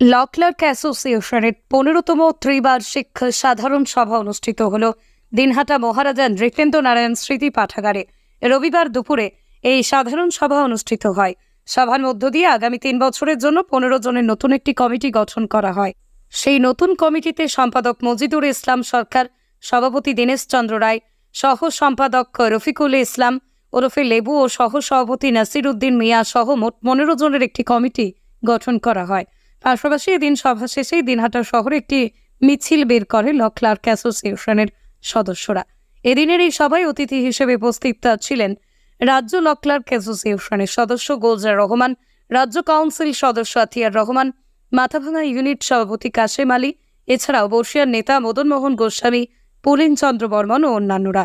ল clerk অ্যাসোসিয়েশনের পনেরোতম ত্রিবার্ষিক সাধারণ সভা অনুষ্ঠিত হল। দিনহাটা মহারাজা নৃপেন্দ্র নারায়ণ স্মৃতি পাঠাগারে। রবিবার দুপুরে এই সাধারণ সভা অনুষ্ঠিত হয়। সভার মধ্য দিয়ে আগামী তিন বছরের জন্য পনেরো জনের নতুন একটি কমিটি গঠন করা হয়। সেই নতুন কমিটিতে সম্পাদক মজিদুর ইসলাম সরকার, সভাপতি দীনেশ চন্দ্র রায়, সহ সম্পাদক রফিকুল ইসলাম, ওরফে লেবু ও সহ সভাপতি নাসির উদ্দিন মিয়া সহ মোট পনেরো জনের একটি কমিটি গঠন করা হয়। পাশাপাশি এদিন সভা শেষেই দিনহাটা শহরে একটি মিছিল বের করে ল ক্লার্ক অ্যাসোসিয়েশনের সদস্যরা। এদিনের এই সভায় অতিথি হিসেবে উপস্থিত ছিলেন রাজ্য ল ক্লার্ক অ্যাসোসিয়েশনের সদস্য গোলজার রহমান, রাজ্য কাউন্সিল সদস্য আতিয়ার রহমান, মাথাভাঙা ইউনিট সভাপতি কাশেম আলী, এছাড়াও বর্ষিয়ার নেতা মদন মোহন গোস্বামী পুলিন চন্দ্র বর্মন ও অন্যান্যরা।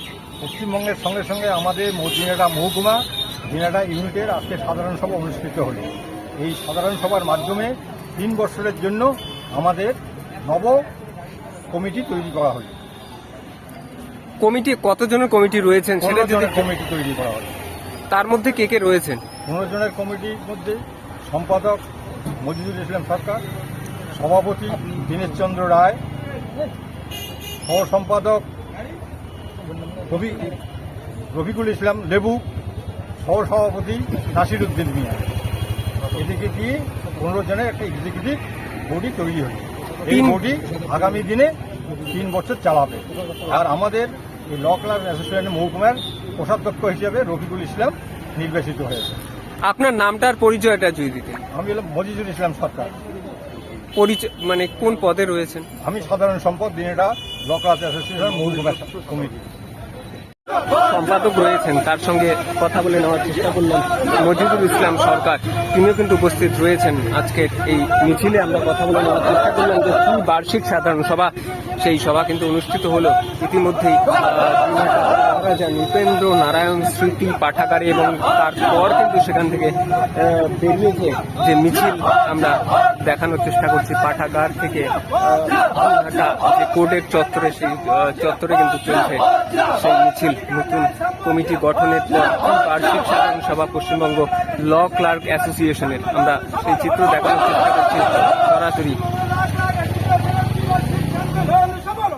পশ্চিমবঙ্গের সঙ্গে সঙ্গে আমাদের দিনাটা মহকুমা দিনাটা ইউনিটের আজকে সাধারণ সভা অনুষ্ঠিত হলো। এই সাধারণ সভার মাধ্যমে তিন বছরের জন্য আমাদের নব কমিটি তৈরি করা হলো। কমিটি কতজনের কমিটি রয়েছেন সেটা যদি কমিটি তৈরি করা হলো। তার মধ্যে কে কে রয়েছেন? পনেরো জনের কমিটির মধ্যে সম্পাদক মজিদুল ইসলাম সরকার সভাপতি দীনেশচন্দ্র রায় সহ সম্পাদক রবি রফিকুল ইসলাম লেবু সহ সভাপতি নাসির উদ্দিন মিয়া। এদিকে দিয়ে পনেরো জনের একটা এক্সিকিউটিভ বডি তৈরি হল। এই বডি আগামী দিনে তিন বছর চালাবে। আর আমাদের এই ল ক্লাব অ্যাসোসিয়েশনের মহকুমার কোষাধ্যক্ষ হিসেবে রফিকুল ইসলাম নির্বাচিত হয়েছে। আপনার নামটার পরিচয়টা যদি দিতেন। আমি হলাম মজিজুল ইসলাম সরকার। পরিচয় মানে কোন পদে রয়েছেন? আমি সাধারণ সম্পদ দিনেটা ল ক্লাব অ্যাসোসিয়েশন মহকুমার কমিটি। সম্পাদক রয়েছেন তার সঙ্গে কথা বলে নেওয়ার চেষ্টা করলাম মজিবুল ইসলাম সরকার। তিনিও কিন্তু উপস্থিত রয়েছেন আজকের এই মিছিলে। আমরা কথা বলে নেওয়ার চেষ্টা করলাম যে কি বার্ষিক সাধারণ সভা সেই সভা কিন্তু অনুষ্ঠিত হলো। ইতিমধ্যেই দিনহাটা নৃপেন্দ্র নারায়ণ স্মৃতি পাঠাগারে এবং তারপর কিন্তু সেখান থেকে আহ, বেরিয়ে যে মিছিল। আমরা দেখানোর চেষ্টা করছি পাঠাগার থেকে যে কোর্টের চত্বরে সেই চত্বরে কিন্তু চলছে সেই মিছিল। নতুন কমিটি গঠনের বার্ষিক সাধারণ সভা পশ্চিমবঙ্গ ল ক্লার্ক অ্যাসোসিয়েশনের। আমরা সেই চিত্র দেখানোর চেষ্টা করছি সরাসরি।